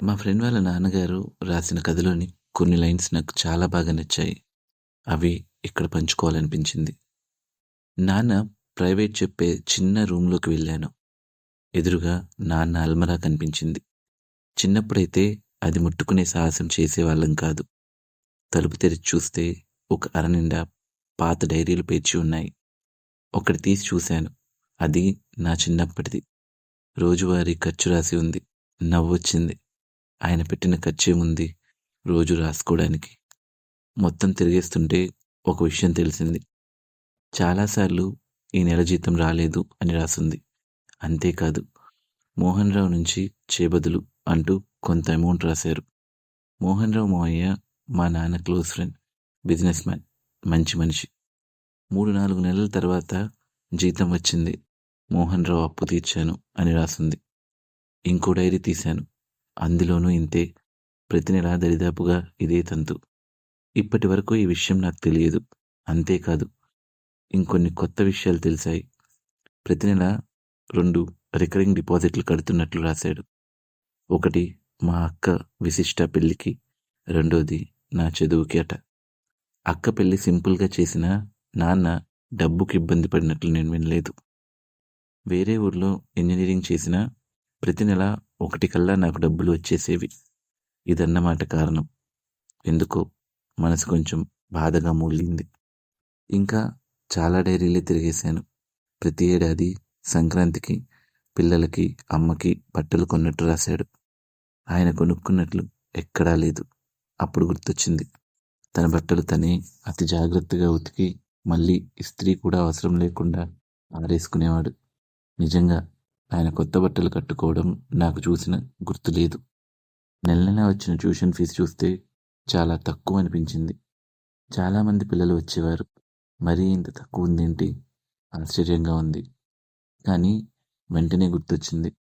మా ఫ్రెండ్ వాళ్ళ నాన్నగారు రాసిన కథలోని కొన్ని లైన్స్ నాకు చాలా బాగా నచ్చాయి. అవి ఇక్కడ పంచుకోవాలనిపించింది. నాన్న ప్రైవేట్ చెప్పే చిన్న రూమ్‌లోకి వెళ్ళాను. ఎదురుగా నాన్న అల్మరా కనిపించింది. చిన్నప్పుడైతే అది ముట్టుకునే సాహసం చేసేవాళ్ళం కాదు. తలుపు తెరిచి చూస్తే ఒక అర నిండా పాత డైరీలు పేర్చి ఉన్నాయి. ఒకటి తీసి చూశాను. అది నా చిన్నప్పటిది. రోజువారీ ఖర్చు రాసి ఉంది. నవ్వొచ్చింది. ఆయన పెట్టిన ఖర్చేముంది రోజు రాసుకోవడానికి. మొత్తం తిరిగేస్తుంటే ఒక విషయం తెలిసింది. చాలాసార్లు ఈ నెల జీతం రాలేదు అని రాసింది అంతేకాదు మోహన్ రావు నుంచి చేబదులు అంటూ కొంత అమౌంట్ రాశారు. మోహన్ రావు మావయ్య మా నాన్న క్లోజ్ ఫ్రెండ్. Business man. మంచి మనిషి. మూడు నాలుగు నెలల తర్వాత జీతం వచ్చింది. మోహన్ రావు అప్పు తీర్చాను అని రాసింది ఇంకో డైరీ తీశాను. అందులోనూ ఇంతే. ప్రతి నెలా దరిదాపుగా ఇదే తంతు. ఇప్పటి వరకు ఈ విషయం నాకు తెలియదు. అంతేకాదు ఇంకొన్ని కొత్త విషయాలు తెలిసాయి. ప్రతి నెల రెండు రికరింగ్ డిపాజిట్లు కడుతున్నట్లు రాశాడు. ఒకటి మా అక్క విశిష్ట పెళ్ళికి, రెండోది నా చదువుకి అట. అక్క పెళ్ళి సింపుల్‌గా చేసిన నాన్న డబ్బుకి ఇబ్బంది పడినట్లు నేను వినలేదు. వేరే ఊర్లో ఇంజనీరింగ్ చేసినా ప్రతి నెల ఒకటి కల్లా నాకు డబ్బులు వచ్చేసేవి. ఇదన్నమాట కారణం. ఎందుకో మనసు కొంచెం బాధగా మూలింది ఇంకా చాలా డైరీలే తిరిగేశాను. ప్రతి ఏడాది సంక్రాంతికి పిల్లలకి, అమ్మకి బట్టలు కొన్నట్టు రాశాడు. ఆయన కొనుక్కున్నట్లు ఎక్కడా లేదు. అప్పుడు గుర్తొచ్చింది. తన బట్టలు తనే అతి జాగ్రత్తగా ఉతికి మళ్ళీ ఇస్త్రీ కూడా అవసరం లేకుండా ఆరేసుకునేవాడు. నిజంగా ఆయన కొత్త బట్టలు కట్టుకోవడం నాకు చూసిన గుర్తు లేదు. నెల నెలా వచ్చిన ట్యూషన్ ఫీజు చూస్తే చాలా తక్కువ అనిపించింది. చాలామంది పిల్లలు వచ్చేవారు. మరీ ఇంత తక్కువుందేంటి? ఆశ్చర్యంగా ఉంది. కానీ వెంటనే గుర్తొచ్చింది.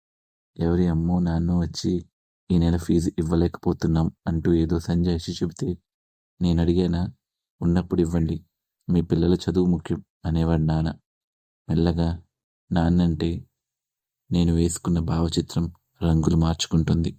ఎవరి అమ్మో నాన్నో వచ్చి ఈ నెల ఫీజు ఇవ్వలేకపోతున్నాం అంటూ ఏదో సంజాయిషి చెబితే నేను అడిగానా ఉన్నప్పుడు ఇవ్వండి. మీ పిల్లల చదువు ముఖ్యం అనేవాడు నాన్న. మెల్లగా నాన్నంటే నేను వేసుకున్న భావచిత్రం రంగులు మార్చుకుంటుంది.